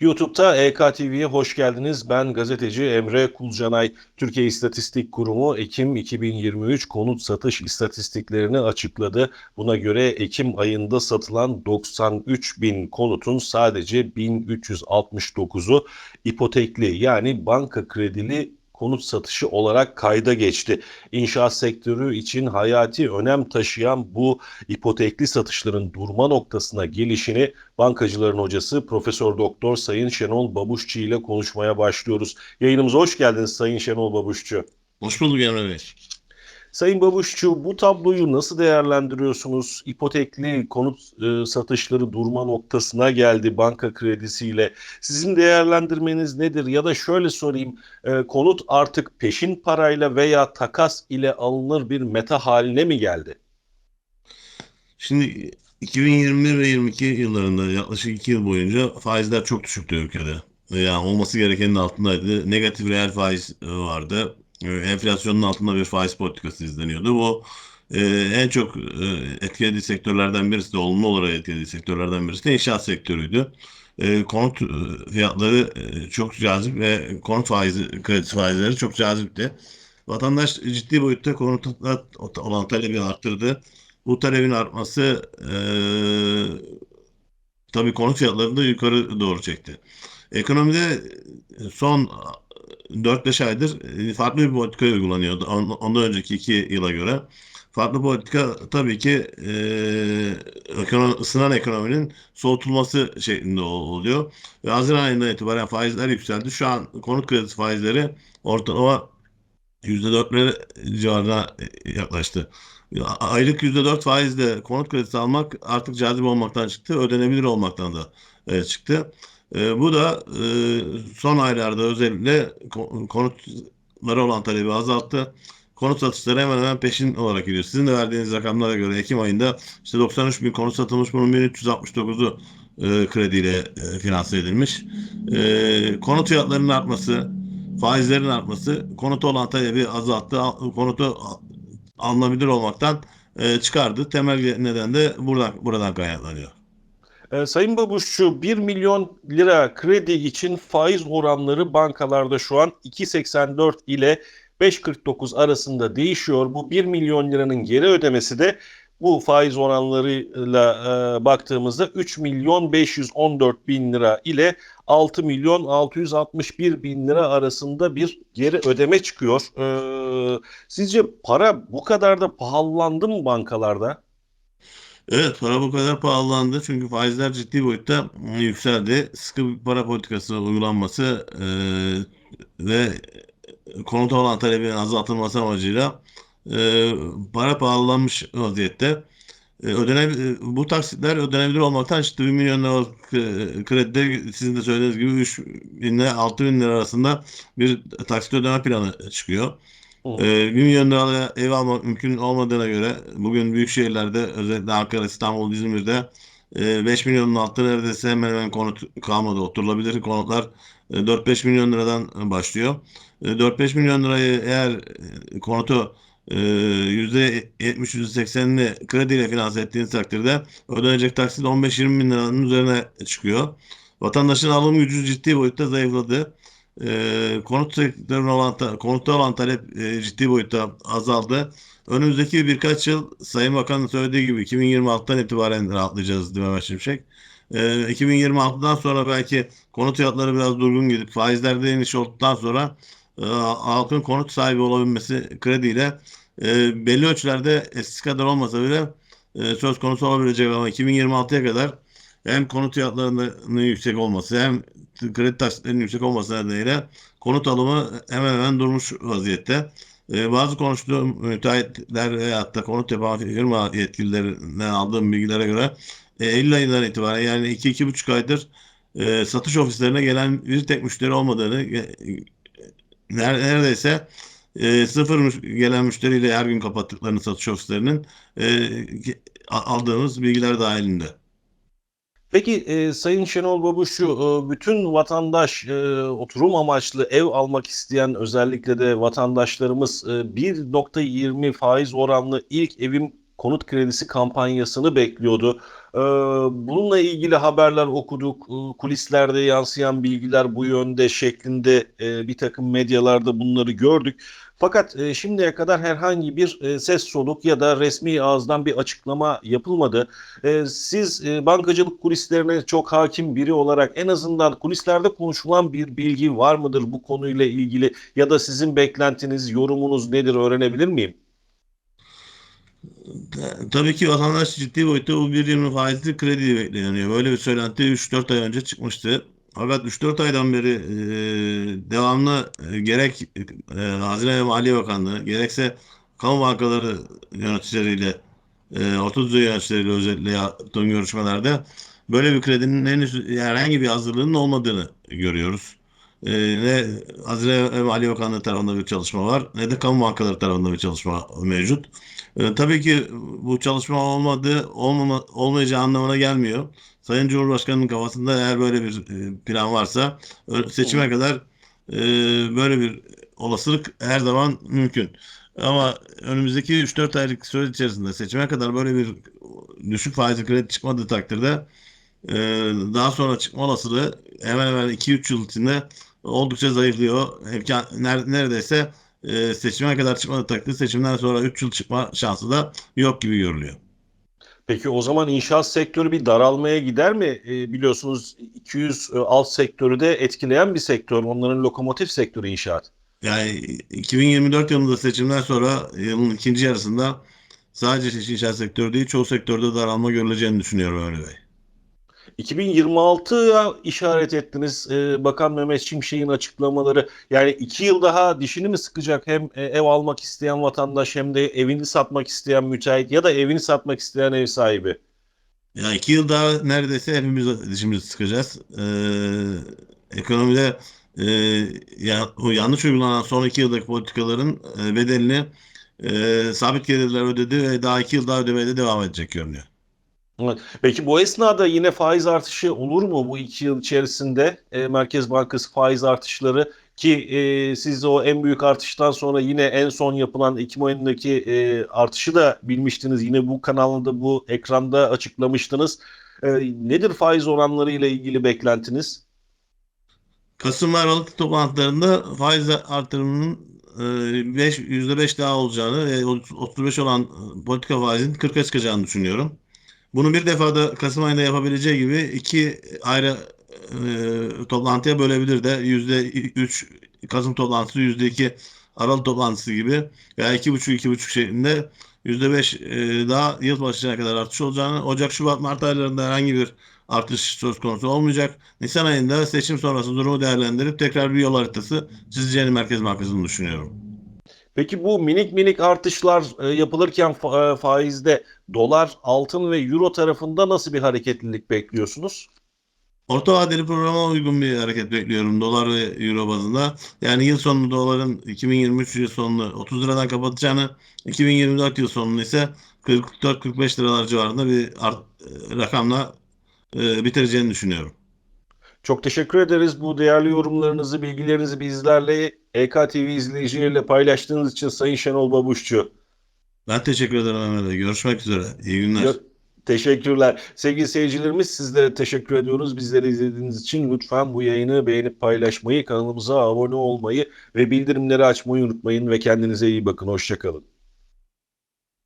YouTube'da EKTV'ye hoş geldiniz. Ben gazeteci Emre Kulcanay. Türkiye İstatistik Kurumu Ekim 2023 konut satış istatistiklerini açıkladı. Buna göre Ekim ayında satılan 93 bin konutun sadece 1369'u ipotekli yani banka kredili konut satışı olarak kayda geçti. İnşaat sektörü için hayati önem taşıyan bu ipotekli satışların durma noktasına gelişini bankacıların hocası Profesör Doktor Sayın Şenol Babuşçu ile konuşmaya başlıyoruz. Yayınımıza hoş geldiniz Sayın Şenol Babuşçu. Hoş bulduk Emre Bey. Sayın Babuşçu bu tabloyu nasıl değerlendiriyorsunuz? İpotekli konut e, satışları durma noktasına geldi banka kredisiyle. Sizin değerlendirmeniz nedir? Ya da şöyle sorayım, e, konut artık peşin parayla veya takas ile alınır bir meta haline mi geldi? Şimdi 2021 ve 22 yıllarında yaklaşık 2 yıl boyunca faizler çok düşüktü ülkede. Yani olması gerekenin altındaydı. Negatif reel faiz vardı. E, Enflasyonun altında bir faiz politikası izleniyordu. Bu e, en çok e, etkilediği sektörlerden birisi de olumlu olarak etkilediği sektörlerden birisi de inşaat sektörüydü. E, konut e, fiyatları e, çok cazip ve konut faizi, kredi faizleri çok cazipti. Vatandaş ciddi boyutta konuta olan talebi arttırdı. Bu talebin artması e, tabii konut fiyatlarını da yukarı doğru çekti. Ekonomide son 4-5 aydır e, farklı bir politika uygulanıyordu. Ondan önceki 2 yıla göre. Farklı politika tabii ki e, ısınan ekonominin soğutulması şeklinde oluyor. Ve Haziran ayından itibaren faizler yükseldi. Şu an konut kredisi faizleri ortalama %4'lere civarına yaklaştı. Aylık %4 faizle konut kredisi almak artık cazip olmaktan çıktı, ödenebilir olmaktan da e, çıktı. E, bu da e, son aylarda özellikle konutlara olan talebi azalttı. Konut satışları hemen hemen peşin olarak gidiyor. Sizin de verdiğiniz rakamlara göre Ekim ayında işte 93 bin konut satılmış, bunun 1369'u e, krediyle e, finanse edilmiş. E, konut fiyatlarının artması, faizlerin artması konuta olan talebi azalttı. Konutu alınabilir olmaktan e, çıkardı. Temel neden de buradan, buradan kaynaklanıyor. Ee, Sayın Babuşçu 1 milyon lira kredi için faiz oranları bankalarda şu an 2.84 ile 5.49 arasında değişiyor. Bu 1 milyon liranın geri ödemesi de bu faiz oranlarıyla e, baktığımızda 3 milyon 514 bin lira ile 6 milyon 661 bin lira arasında bir geri ödeme çıkıyor. E, sizce para bu kadar da pahalandı mı bankalarda? Evet para bu kadar pahalandı çünkü faizler ciddi boyutta yükseldi. Sıkı bir para politikası uygulanması e, ve konuta olan talebin azaltılması amacıyla e, para pahalanmış vaziyette. E, ödene, bu taksitler ödenebilir olmaktan çıktı. 1 milyon liralık kredide sizin de söylediğiniz gibi 3 bin ile 6 bin lira arasında bir taksit ödeme planı çıkıyor. E, 1 milyon liralık ev almak mümkün olmadığına göre bugün büyük şehirlerde özellikle Ankara, İstanbul, İzmir'de 5 milyonun altında neredeyse hemen hemen konut kalmadı. Oturulabilir konutlar 4-5 milyon liradan başlıyor. 4-5 milyon lirayı eğer konutu %70-%80'ini krediyle finanse ettiğiniz takdirde ödenecek taksit 15-20 bin liranın üzerine çıkıyor. Vatandaşın alım gücü ciddi boyutta zayıfladı. E, konut sektörüne olan, konutta olan talep e, ciddi boyutta azaldı. Önümüzdeki birkaç yıl Sayın Bakan'ın söylediği gibi 2026'dan itibaren rahatlayacağız Mehmet Şimşek? E, 2026'dan sonra belki konut fiyatları biraz durgun gidip faizlerde iniş olduktan sonra e, halkın konut sahibi olabilmesi krediyle e, belli ölçülerde eskisi kadar olmasa bile e, söz konusu olabilecek ama 2026'ya kadar hem konut fiyatlarının yüksek olması hem kredi taksitlerinin yüksek olması nedeniyle konut alımı hemen hemen durmuş vaziyette. Ee, bazı konuştuğum müteahhitler veyahut da konut yapan firma yetkililerinden aldığım bilgilere göre e, Eylül ayından itibaren yani 2-2,5 aydır e, satış ofislerine gelen bir tek müşteri olmadığını e, neredeyse e, sıfır gelen müşteriyle her gün kapattıklarını satış ofislerinin e, aldığımız bilgiler dahilinde. Peki e, Sayın Şenol Babuşu, e, bütün vatandaş e, oturum amaçlı ev almak isteyen özellikle de vatandaşlarımız e, 1.20 faiz oranlı ilk evim konut kredisi kampanyasını bekliyordu. Ee, bununla ilgili haberler okuduk. Ee, Kulislerde yansıyan bilgiler bu yönde şeklinde e, bir takım medyalarda bunları gördük. Fakat e, şimdiye kadar herhangi bir e, ses soluk ya da resmi ağızdan bir açıklama yapılmadı. Siz bankacılık kulislerine çok hakim biri olarak en azından kulislerde konuşulan bir bilgi var mıdır bu konuyla ilgili ya da sizin beklentiniz, yorumunuz nedir öğrenebilir miyim? Ta- Tabii ki vatandaş ciddi boyutta bu 1.20 faizli kredi bekleniyor. Böyle bir söylenti 3-4 ay önce çıkmıştı. Fakat 3-4 aydan beri e, devamlı e, gerek e, Hazine ve Maliye Bakanlığı gerekse kamu bankaları yöneticileriyle e, orta düzey yöneticileriyle özellikle yaptığım görüşmelerde böyle bir kredinin henüz herhangi bir hazırlığının olmadığını görüyoruz. E, ne Hazine ve Maliye Bakanlığı tarafında bir çalışma var ne de kamu bankaları tarafında bir çalışma mevcut. E, tabii ki bu çalışma olmadığı, olmama, olmayacağı anlamına gelmiyor. Sayın Cumhurbaşkanı'nın kafasında eğer böyle bir e, plan varsa seçime kadar e, böyle bir olasılık her zaman mümkün. Ama önümüzdeki 3-4 aylık süre içerisinde seçime kadar böyle bir düşük faizli kredi çıkmadığı takdirde e, daha sonra çıkma olasılığı hemen hemen 2-3 yıl içinde oldukça zayıflıyor. Neredeyse e, seçime kadar çıkmadığı takdirde seçimden sonra 3 yıl çıkma şansı da yok gibi görülüyor. Peki o zaman inşaat sektörü bir daralmaya gider mi? E, biliyorsunuz 200 e, alt sektörü de etkileyen bir sektör. Onların lokomotif sektörü inşaat. Yani 2024 yılında seçimden sonra yılın ikinci yarısında sadece inşaat sektörü değil çoğu sektörde daralma görüleceğini düşünüyorum Ömer Bey. 2026'ya işaret ettiniz. Ee, Bakan Mehmet Şimşek'in açıklamaları. Yani iki yıl daha dişini mi sıkacak hem e, ev almak isteyen vatandaş hem de evini satmak isteyen müteahhit ya da evini satmak isteyen ev sahibi. Ya iki yıl daha neredeyse hepimiz dişimizi sıkacağız. Ee, ekonomide e, ya, o yanlış uygulanan son iki yıldaki politikaların e, bedelini e, sabit gelirler ödedi ve daha iki yıl daha ödemeye de devam edecek görünüyor. Peki bu esnada yine faiz artışı olur mu bu iki yıl içerisinde e, Merkez Bankası faiz artışları ki e, siz o en büyük artıştan sonra yine en son yapılan Ekim ayındaki e, artışı da bilmiştiniz. Yine bu kanalda bu ekranda açıklamıştınız. E, nedir faiz oranları ile ilgili beklentiniz? Kasım ve Aralık toplantılarında faiz artırımının e, 5, %5 daha olacağını ve 35 olan politika faizinin 40'a çıkacağını düşünüyorum. Bunu bir defada Kasım ayında yapabileceği gibi iki ayrı e, toplantıya bölebilir de %3 Kasım toplantısı %2 Aralık toplantısı gibi veya 2,5-2,5 şeklinde %5 e, daha yıl başına kadar artış olacağını, Ocak, Şubat, Mart aylarında herhangi bir artış söz konusu olmayacak. Nisan ayında seçim sonrası durumu değerlendirip tekrar bir yol haritası çizeceğini Merkez Bankası'nın düşünüyorum. Peki bu minik minik artışlar e, yapılırken e, faizde dolar, altın ve euro tarafında nasıl bir hareketlilik bekliyorsunuz? Orta vadeli programa uygun bir hareket bekliyorum dolar ve euro bazında. Yani yıl sonunda doların 2023 yıl sonunu 30 liradan kapatacağını, 2024 yıl sonunu ise 44-45 liralar civarında bir art, e, rakamla e, bitireceğini düşünüyorum. Çok teşekkür ederiz bu değerli yorumlarınızı, bilgilerinizi bizlerle EKTV izleyicileriyle paylaştığınız için Sayın Şenol Babuşçu. Ben teşekkür ederim Bey. Görüşmek üzere. İyi günler. Yo- Teşekkürler. Sevgili seyircilerimiz sizlere teşekkür ediyoruz. Bizleri izlediğiniz için lütfen bu yayını beğenip paylaşmayı, kanalımıza abone olmayı ve bildirimleri açmayı unutmayın ve kendinize iyi bakın. Hoşçakalın.